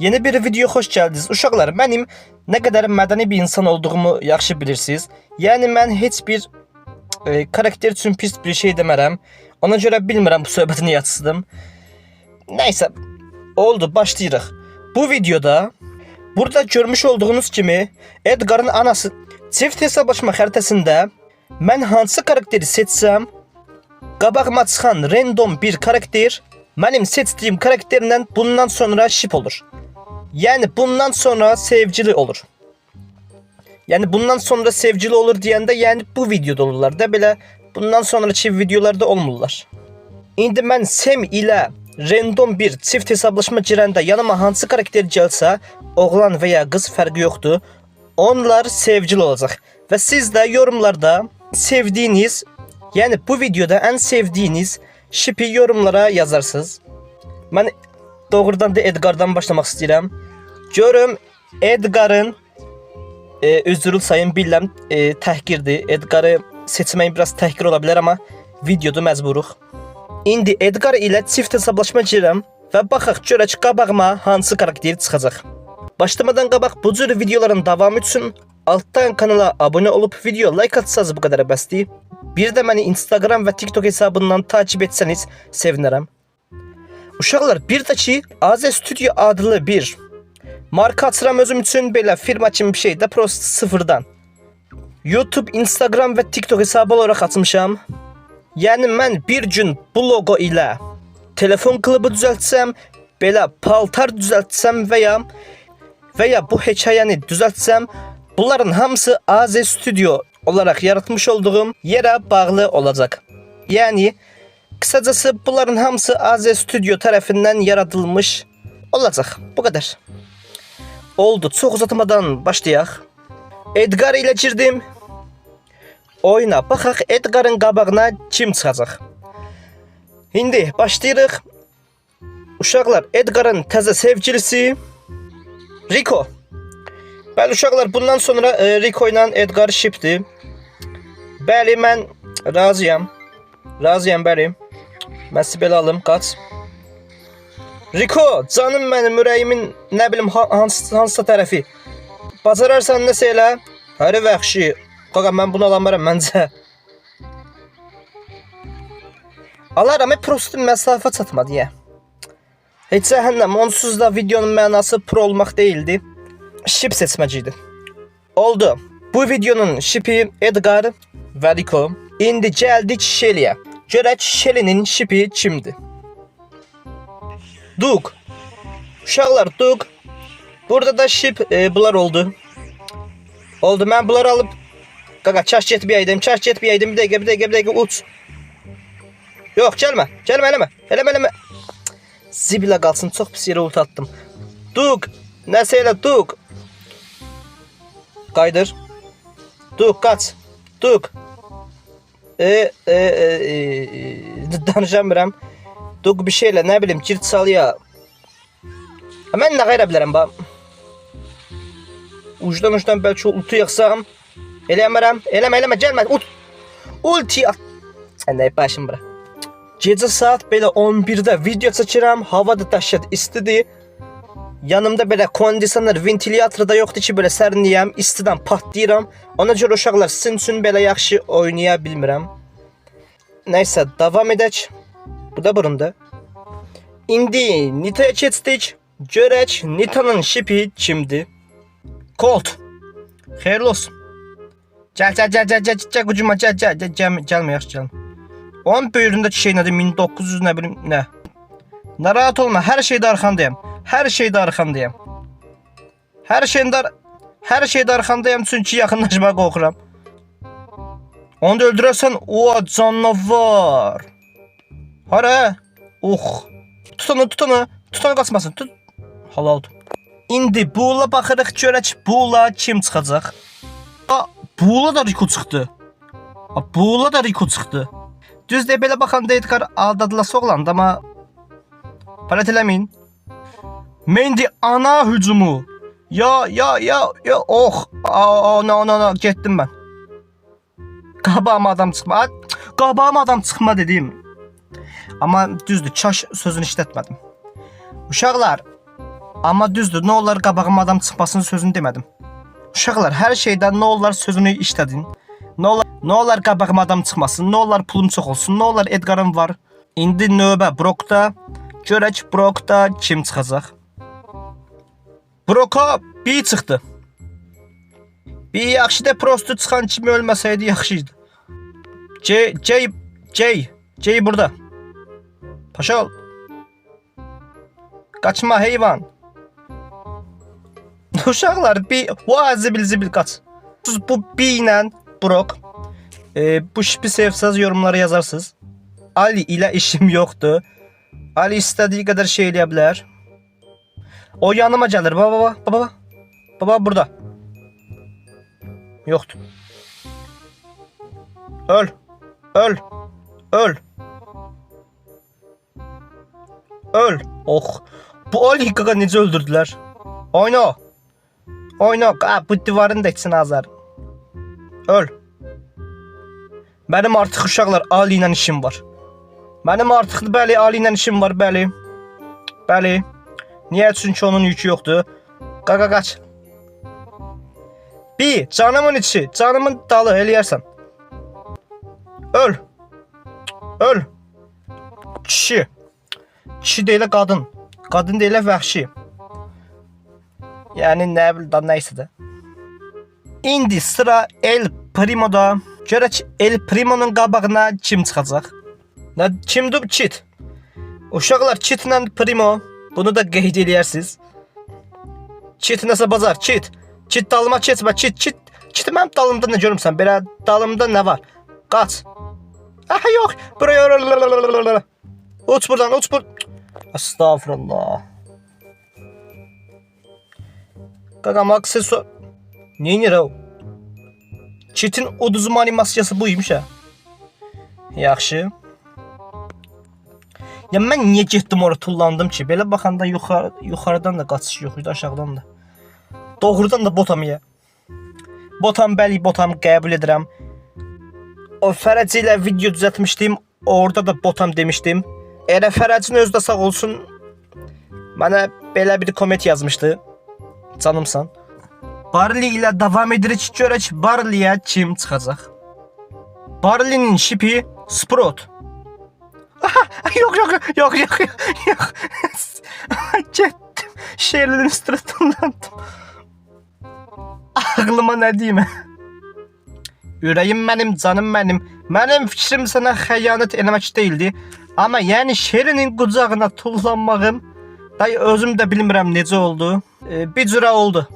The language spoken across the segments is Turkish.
Yeni bir video hoş geldiniz. Uşaqlar, mənim nə qədər mədəni bir insan olduğumu yaxşı bilirsiniz. Yəni mən heç bir e, karakter üçün pis bir şey demərəm. Ona görə bilmirəm bu söhbəti niyə açdım. Nəysə, oldu, başlayırıq. Bu videoda burada görmüş olduğunuz kimi Edgar'ın anası çift hesablaşma xəritəsində mən hansı karakteri seçsəm, qabağıma çıxan random bir karakter mənim seçdiyim karakterlə bundan sonra şip olur. Yəni bundan sonra sevgili olur. Yəni bundan sonra sevgili olur deyəndə, yəni bu videoda olurlar da belə bundan sonraki videolarda olmurlar. İndi mən Sem ilə random bir çift hesablaşma girəndə yanıma hansı karakter gəlsə, oğlan və ya qız fərqi yoxdur. Onlar sevgili olacaq və siz də yorumlarda sevdiyiniz, yəni bu videoda ən sevdiyiniz şipi yorumlara yazarsınız. Mən doğrudan da Edgar'dan başlamaq istəyirəm. Görüm Edgar'ın e, üzrül sayın bilirəm e, təhqirdir. Edgar'ı seçmək biraz təhqir ola bilər amma videoda məcburuq. İndi Edgar ilə çift hesablaşma girirəm və baxaq görək qabağıma hansı karakter çıxacaq. Başlamadan qabaq bu cür videoların davamı üçün alttan kanala abunə olub video like atsanız bu qədər bəsdir. Bir də məni Instagram və TikTok hesabından takip etsəniz sevinərəm. Uşaqlar, bir də ki, Aze Studio adlı bir marka açıram özüm üçün belə firma kimi bir şey də prost sıfırdan. YouTube, Instagram və TikTok hesabı olaraq açmışam. Yəni mən bir gün bu loqo ilə telefon klubu düzəltsəm, belə paltar düzəltsəm və ya və ya bu hekayəni düzəltsəm, bunların hamısı AZ Studio olaraq yaratmış olduğum yerə bağlı olacaq. Yəni Kısacası bunların hamısı AZ Studio tərəfindən yaradılmış olacaq. Bu qədər. Oldu. Çox uzatmadan başlayaq. Edgar ilə girdim. Oyuna baxaq Edgarın qabağına kim çıxacaq. İndi başlayırıq. Uşaqlar, Edgarın təzə sevgilisi Rico. Bəli uşaqlar, bundan sonra e, Rico ilə Edgar şipdir. Bəli, mən razıyam. Razıyam, bəli. Mən belə alım, qaç. Rico, canım mənim, ürəyimin nə bilim ha hansı hansısa tərəfi. Bacararsan nəsə elə. Həri vəhşi. Qaqa mən bunu alamaram məncə. Alaram, prosto məsafə çatmadı ya. Heç cəhənnəm, onsuz da videonun mənası pro olmaq deyildi. Şip seçmək idi. Oldu. Bu videonun şipi Edgar və Rico. İndi gəldik Shelly'ə. Görək Shelly'nin şipi kimdir? Dug. Uşaqlar Dug. Burada da şip e, bunlar oldu. Oldu. Mən bunları alıb Qaqa çaş getməyəydim, çaş getməyəydim. Bir dəqiqə, bir dəqiqə, bir dəqiqə uç. Yox, gəlmə. Gəlmə, eləmə. Eləmə, eləmə. Zibilə qalsın, çox pis yerə ult atdım. Dug, nəsə elə Dug. Qaydır. Dug, qaç. Dug. E, e, e, e, danışamıram. Dug bir şeylə, nə bilim, cirt salıya. Ha, Mən nə qayra bilərəm, ba. Ucdan ucdan bəlkə ultu yaxsam. Eləmərəm, eləmə, eləmə, gəlmə, ult. Ulti at. Sən nə başım bura. Gecə saat belə 11-də video çəkirəm, hava da dəhşət istidir. Yanımda belə kondisioner, ventilyator da yoxdur ki, belə sərinliyəm, istidən patlayıram. Ona görə uşaqlar sizin üçün belə yaxşı oynaya bilmirəm. Nəysə, edək. Bu da burunda. İndi Nita'ya keçdik. Görək Nita'nın şipi kimdir? Colt. Xeyirli olsun. Gəl, gəl, gəl, gəl, gəl, gəl, qucuma, gəl, gəl, gəl, gəlmə, gəlmə, yaxşı gəlmə. Onun böyründəki şey nədir? 1900 nə bilim, nə? Narahat olma, hər şeydə arxandayım. Hər şeydə arxandayım. Hər şeydə hər şeydə arxandayım çünki yaxınlaşmağa qorxuram. Onu da öldürərsən, o canavar. Hara? Uh. Tut onu, tut onu. Tut onu qaçmasın. Tut. Halaldır. İndi Buğla baxırıq görək Buğla kim çıxacaq. A, Buğla da Rico çıxdı. A, Buğla da Rico çıxdı. Düzdür, belə baxanda Edgar aldadılası oğlandı, amma parat eləməyin. Mendi ana hücumu. Ya, ya, ya, ya, oh. Aa, no, no, no, getdim mən. Qabağıma adam çıxma. Qabağıma adam çıxma dedim. Amma düzdür, çaş sözünü işlətmədim. Uşaqlar, Amma düzdür, nə olar qabağıma adam çıxmasının sözünü demədim. Uşaqlar, hər şeydən nə olar sözünü işlədin. Nə olar, nə olar qabağıma adam çıxmasın, nə olar pulum çox olsun, nə olar Edgarım var. İndi növbə Brokda. Görək Brokda kim çıxacaq? Broka bir çıxdı. Bir yaxşı da prosto çıxan kimi ölməsəydi yaxşı idi. C C C C burada. Paşa ol. Kaçma heyvan. Uşaqlar bir vay zibil zibil kaç. Siz bu bir ilə Brok. E, bu şipi sevsəz yorumlara yazarsınız. Ali ilə işim yoxdur. Ali istədiyi qədər şey eləyə bilər. O yanıma gəlir. Baba baba baba. Baba burada. Yoxdur. Öl. Öl. Öl. Öl. Oh. Bu Ali qaqa necə öldürdülər? Oyna. Oyna. Ha, bu divarın da içine azar. Öl. Mənim artıq uşaqlar Ali ilə işim var. Mənim artıq bəli Ali ilə işim var, bəli. Bəli. Niyə? Çünki onun yükü yoxdur. Qaqa qaç. Bir, canımın içi, canımın dalı eləyərsən. Öl. Öl. Kişi. Kişi deyilə qadın. Qadın deyilə vəhşi. Yəni nə bil da nəysə də. İndi sıra El Primo'da. Görək El Primo'nun qabağına kim çıxacaq? Nə kimdir bu Çit? Uşaqlar Çitlə Primo. Bunu da qeyd eləyərsiniz. Çit nəsə bazar, Çit. Çit dalıma keçmə, Çit, Çit. Çit mənim dalımda nə görmüsən? Belə dalımda nə var? Qaç. Aha yox. Buraya. Uç buradan, uç bur. Estağfurullah. Qaqam aksesuar. Neynir o? Çitin uduzum animasiyası buymuş ha. Yaxşı. Ya mən niyə getdim ora tullandım ki? Belə baxanda yuxarı yuxarıdan da qaçış yox idi, aşağıdan da. Doğrudan da botam ya. Botam bəli, botam qəbul edirəm. O Fərəc ilə video düzəltmişdim. Orada da botam demişdim. Elə Fərəcin özü də sağ olsun. Mənə belə bir komment yazmışdı. Canımsan. Barley ilə davam edirik. Görək Barley-yə kim çıxacaq? Barley'nin şipi Sprout. Yok yok yok yok yok yok. Getdim. Şehirlerin üstüne tullandım. Ağlıma ne diyeyim? Ürəyim mənim, canım mənim. Mənim fikrim sənə xəyanət eləmək deyildi. Amma yəni şerinin qucağına tullanmağım day özüm də bilmirəm necə oldu. E, bir cürə oldu.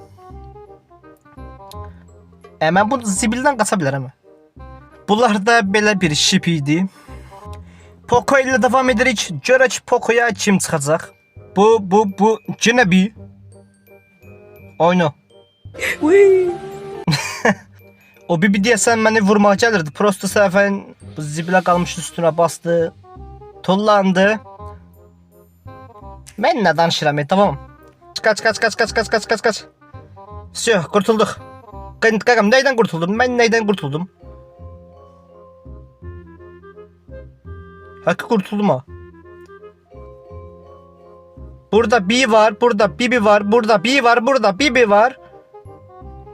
E, mən bu zibildən qaça bilərəm. Bunlar da belə bir şip idi. Poco ile devam ederek görək Poco'ya kim çıxacaq? Bu, bu, bu yenə bir. Oyna. o bibi deyəsən məni vurmağa gəlirdi. Prosto səhvən bu zibilə qalmış üstünə bastı. Tullandı. Mən nə danışıram? e, Tamam. Kaç kaç kaç kaç kaç kaç kaç kaç. Все, kurtulduk. Qaqam neydən kurtuldum? Mən neydən kurtuldum? Hakkı kurtuldum ha. Burada B var, burada Bibi var, burada B var, burada Bibi var.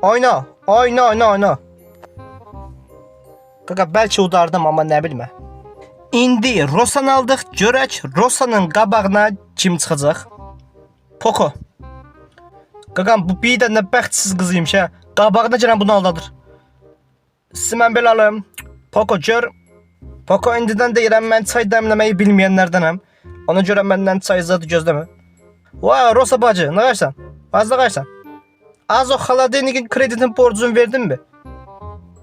Oyna, oyna, oyna, oyna. Kaka bəlkə udardım amma nə bilmə. İndi Rosan aldıq. Görək Rosanın qabağına kim çıxacaq? Poco. Qaqam bu bir də nə bəxtsiz qızıymış ha. Qabağına gələn bunu aldadır. Sizi mən belə alım. Poco gör. Poco indidən deyirəm mən çay dəmləməyi bilməyənlərdənəm. Ona görə məndən çay zadı gözləmə. Vay Rosa bacı, nə qarsan? Az da qarsan. Az o xaladenik'in kredinin borcunu verdin mi?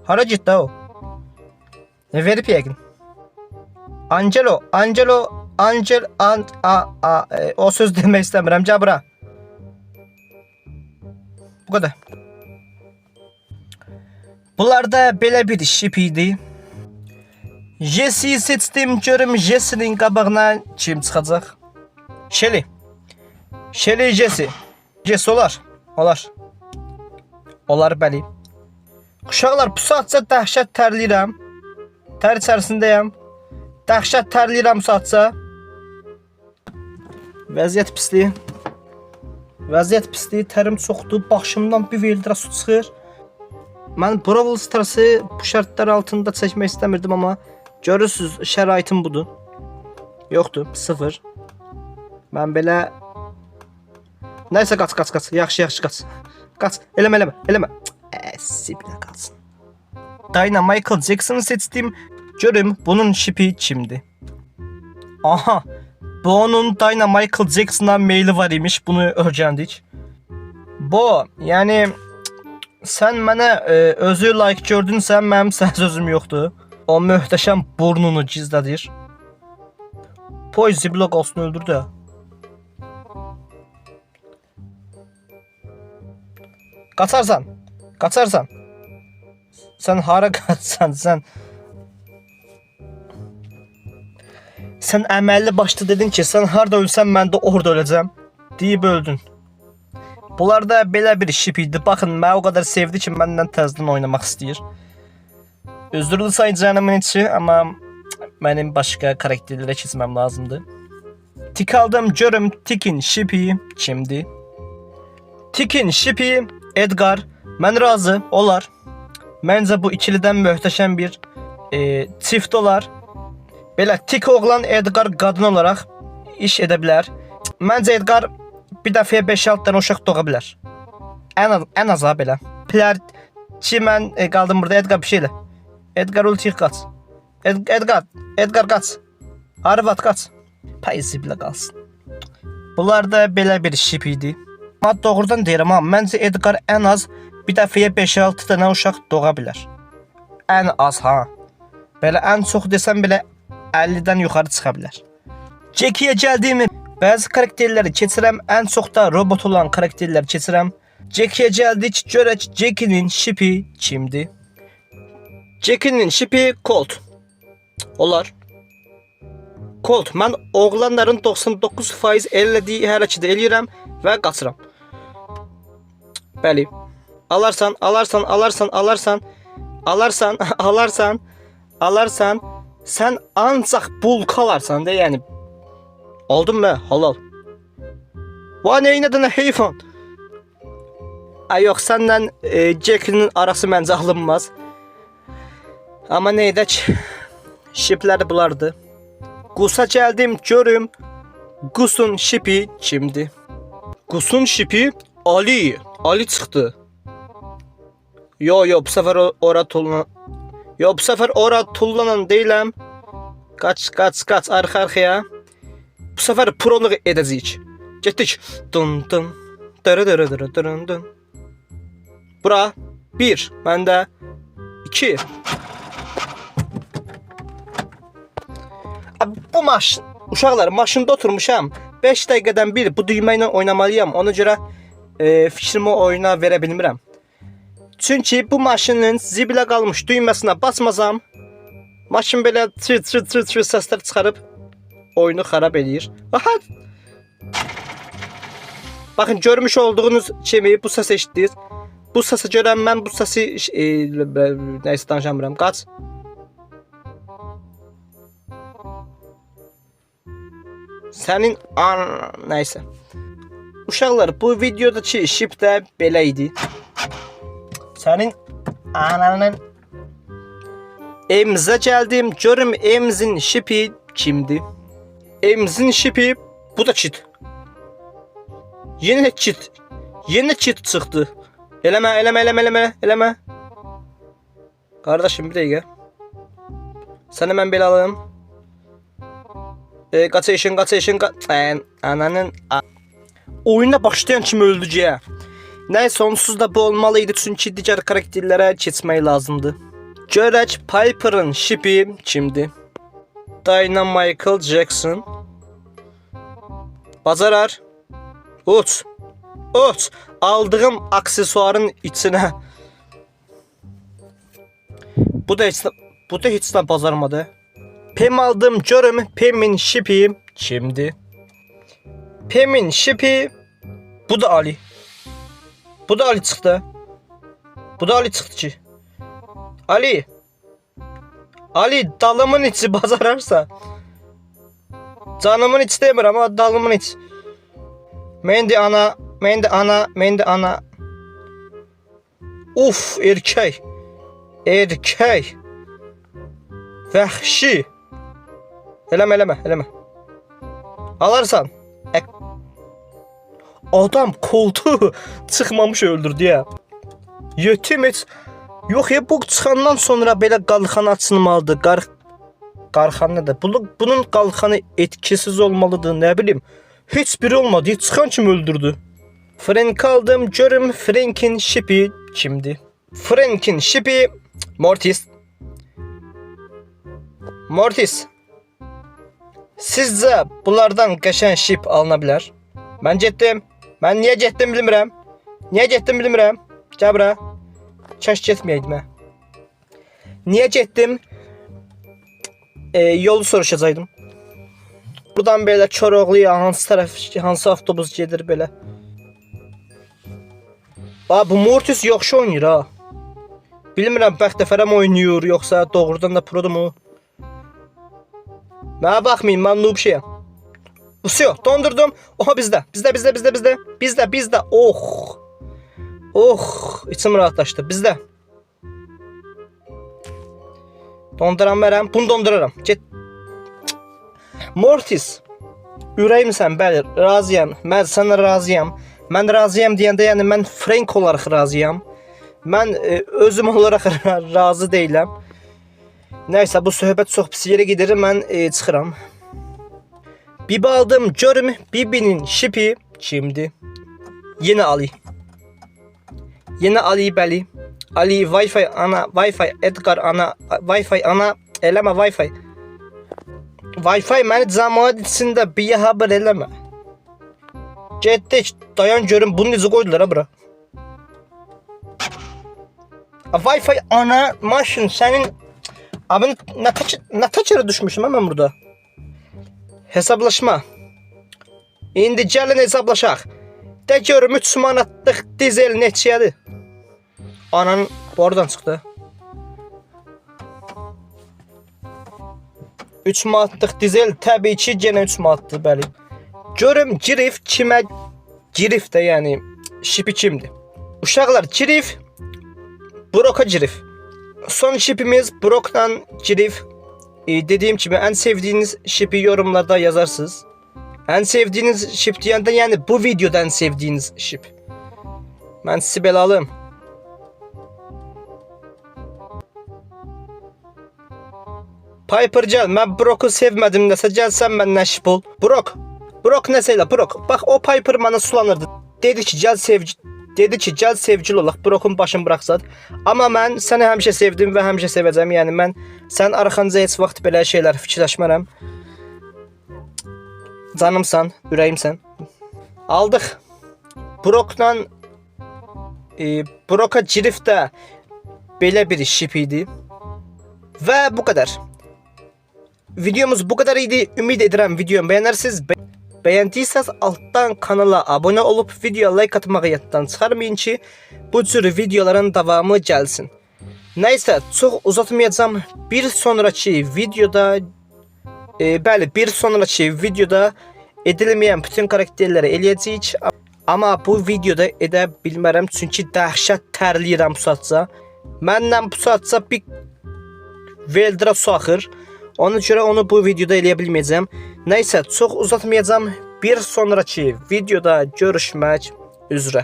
Hara gitti o? Ne verip yəqin. Angelo, Angelo, Angel, an, a, a, e, o söz demək istəmirəm, gəl bura. Bu qədər. Bunlar da belə bir şip idi. Jesse'yi seçdim, görüm Jesse'nin qabağına kim çıxacaq? Shelly. Shelly Jesse. Jesse olar. Olar. Olar bəli. Uşaqlar bu saatca dəhşət tərləyirəm. Tər içərisindəyəm. Dəhşət tərləyirəm bu saatca. Vəziyyət pisliyi. Vəziyyət pisdir, tərim çoxdur, başımdan bir veldirə su çıxır. Mən Brawl Stars-ı bu şərtlər altında çəkmək istəmirdim amma görürsüz şəraitim budur. Yoxdur, sıfır. Mən belə Nəysə qaç, qaç, qaç. Yaxşı, yaxşı qaç. Qaç. Eləmə, eləmə, eləmə. Əsiblə qalsın. Dayna Michael Jackson'ı seçdim. Görüm bunun şipi kimdi? Aha. Bu onun Dayna Michael Jackson'a maili var imiş. Bunu öğrendik. Bu yani sen mənə e, özü like gördünsə, mənim sən sözüm yoxdur. O möhtəşəm burnunu gizlədir. Poy ziblok olsun öldürdü. ha. Qaçarsan. Qaçarsan. Sən hara qaçsan sən? Sən əməlli başlı dedin ki, sən harda ölsən mən də orada öləcəm. Deyib öldün. Bunlar da belə bir şip idi. Baxın, mən o qədər sevdi ki, məndən təzədən oynamaq istəyir. Üzrlü sayacağımın içi, amma mənim başqa karakterlərə keçməm lazımdır. Tik aldım, görüm Tikin şipi kimdir? Tikin şipi Edgar. Mən razı, olar. Məncə bu ikilidən möhtəşəm bir e, çift olar. Belə tik oğlan Edgar qadın olaraq iş edə bilər. Məncə Edgar bir dəfəyə 5-6 dənə uşaq doğa bilər. Ən az, ən az ha belə. Bilər ki mən e, qaldım burada Edgar bir şeylə. Edgar ulti qaç. Ed Edgar, Edgar qaç. Arvad qaç. Payızı bilə qalsın. Bunlar da belə bir şip idi. Amma doğrudan deyirəm ha, məncə Edgar ən az bir dəfəyə 5-6 dənə uşaq doğa bilər. Ən az ha. Belə ən çox desəm belə 50-dən yuxarı çıxa bilər. Jackie-yə gəldiyimi bəzi karakterləri keçirəm, ən çox da robot olan karakterləri keçirəm. Jackie-yə gəldik, görək Jackie-nin şipi kimdir? Jackie-nin şipi Colt. Olar. Colt, mən oğlanların 99% elədiyi hərəkəti eləyirəm və qaçıram. Bəli. Alarsan, alarsan, alarsan, alarsan, alarsan, alarsan, alarsan, sən ancaq bulka alarsan da, yəni. Aldın mı? Halal. Va neynədin heyvan? Ay yox, sənlə e, Jack'in arası məncə alınmaz. Amma nə edək? Şiplər bulardı. Qusa gəldim, görüm. Qusun şipi kimdir? Qusun şipi Ali. Ali çıxdı. Yo yo bu sefer ora tullanan Yo bu sefer ora tullanan deyiləm. Qaç qaç qaç arxa arxaya. Bu sefer proluq edəcəyik. Getdik. Dun dun. Dırı dırı dırı dırın dın. Bura 1, məndə 2. Bu maşın uşaqlar maşında oturmuşam. 5 dəqiqədən bir bu düymə ilə oynamalıyam. Ona görə e, fikrimi oyuna verə bilmirəm. Çünki bu maşının zibilə qalmış düyməsinə basmasam, maşın belə çır çır çır çır səslər çıxarıb oyunu xarab eləyir. Aha! Baxın görmüş olduğunuz kimi bu səsi eşitdiniz. Bu səsi görən mən bu səsi e, nəysə danışamıram. Qaç. Sənin an nəysə. Uşaqlar bu videodakı şip də belə idi. Sənin ananın Emzə gəldim, görüm Emzin şipi kimdir? Emzin şipi bu da kit. Yenə kit. Yenə kit çıxdı. Eləmə, eləmə, eləmə, eləmə, eləmə. Qardaşım bir dəqiqə. Səni mən belə alım. E, qaçışın, qaçışın, qaçın. Ananın a- oyuna başlayan kimi öldücəyə. Nəysə onsuz da bu olmalıydı çünki digər karakterlərə keçmək lazımdı. Görək Piper'ın şipi kimdir? Dyna Michael Jackson. Bacarar. Uç. Uç. Aldığım aksesuarın içinə. Bu da heç bu da də bazarmadı. Pem aldım görüm Pem'in şipi kimdir? Pem'in şipi bu da Ali. Bu da Ali çıxdı. Bu da Ali çıxdı ki. Ali. Ali dalımın içi bazararsa. Canımın içi demir ama dalımın içi. Mendi ana Mən də ana, mən də ana. Uf, erkək. Erkək. Vəhşi. Eləmə, eləmə, eləmə. Alarsan. Ə Adam koltuğu çıxmamış öldürdü ya. Yetim heç Yox ya bu çıxandan sonra belə qalxan açılmalıdır. Qar qarxan nədir? Bunun bunun qalxanı etkisiz olmalıdır, nə bilim. Heç biri olmadı. Çıxan kim öldürdü? Frank aldım. Görüm Frank'in şipi kimdi? Frank'in şipi Mortis. Mortis. Sizcə bunlardan qəşəng şip alına bilər? Mən getdim. Mən niyə getdim bilmirəm. Niyə getdim bilmirəm. Gəl bura. Çəş getməyəydim hə. Niyə? E, yolu soruşacaqdım. Buradan belə Koroğluya hansı tərəf, hansı avtobus gedir belə? Aa, bu Mortis yaxşı oynayır ha. Bilmirəm bəxtəfərəm oynayır yoxsa doğrudan da produr Mənə baxmayın, mən noob şeyəm. Usyo, dondurdum. Oha bizdə, bizdə, bizdə, bizdə, bizdə. Bizdə, bizdə. Oh. Oh, içim rahatlaşdı. Bizdə. Donduran verəm, bunu donduraram. Get. Mortis. Ürəyimsən, bəli, razıyam. Mən sənə razıyam. Mən razıyam deyəndə, yəni mən Frank olaraq razıyam. Mən e, özüm olaraq razı deyiləm. Nəysə, bu söhbət çox pis yerə gedir. Mən e, çıxıram. Bibi aldım. Görüm Bibi'nin şipi kimdi? Yeni Ali. Yeni Ali Bəli. Ali Wi-Fi ana, Wi-Fi Edgar ana, Wi-Fi ana, eləmə Wi-Fi. Wi-Fi məni cəmaət içində bir haber eləmə. Getdik, dayan görüm bunu necə qoydular ha bura. Wi-Fi ana maşın sənin Abi nə taç nə taçara düşmüşüm ha mən burada. Hesablaşma. İndi gəlin hesablaşaq. De görüm 3 manatlıq dizel neçədir? Ananın bu oradan çıxdı. 3 manatlıq dizel təbii ki, yenə 3 manatdır, bəli. Görüm girif kimə girif də yəni şipi kimdir? Uşaqlar girif Broka girif. Son şipimiz Brock'tan girif. Ee, dediğim gibi en sevdiğiniz şipi yorumlarda yazarsınız. En sevdiğiniz şip diyende yani bu videoda en sevdiğiniz şip. Ben sizi belalım. Piper gel ben Brock'u sevmedim dese gel sen benden şip ol. Brock. Brock neseyle Brock. Bak o Piper bana sulanırdı. Dedi ki gel sevgi dedi ki gel sevgili olaq. Brock'un başını bıraxsad. Amma mən səni həmişə sevdim və həmişə sevəcəm. Yəni mən sən arxanca heç vaxt belə şeylər fikirləşmərəm. Canımsan, ürəyimsən. Aldıq. Brockla e, Brock'a girif də belə bir şip idi. Və bu qədər. Videomuz bu kadar idi. Ümid edirəm videomu beğenirsiniz. Be Beğendiyseniz alttan kanala abone olup video like atmağı yaddan çıxarmayın ki bu tür videoların davamı gelsin. Neyse çok uzatmayacağım. Bir sonraki videoda e, bəli bir sonraki videoda edilmeyen bütün karakterləri eləyəcəyik. Amma bu videoda edə bilmərəm çünki dəhşət tərləyirəm bu saatca. Məndən bu saatca bir Veldra su axır. Ona görə onu bu videoda eləyə bilməyəcəm. Nəysə, çox uzatmayacağam. Bir sonraki videoda görüşmək üzrə.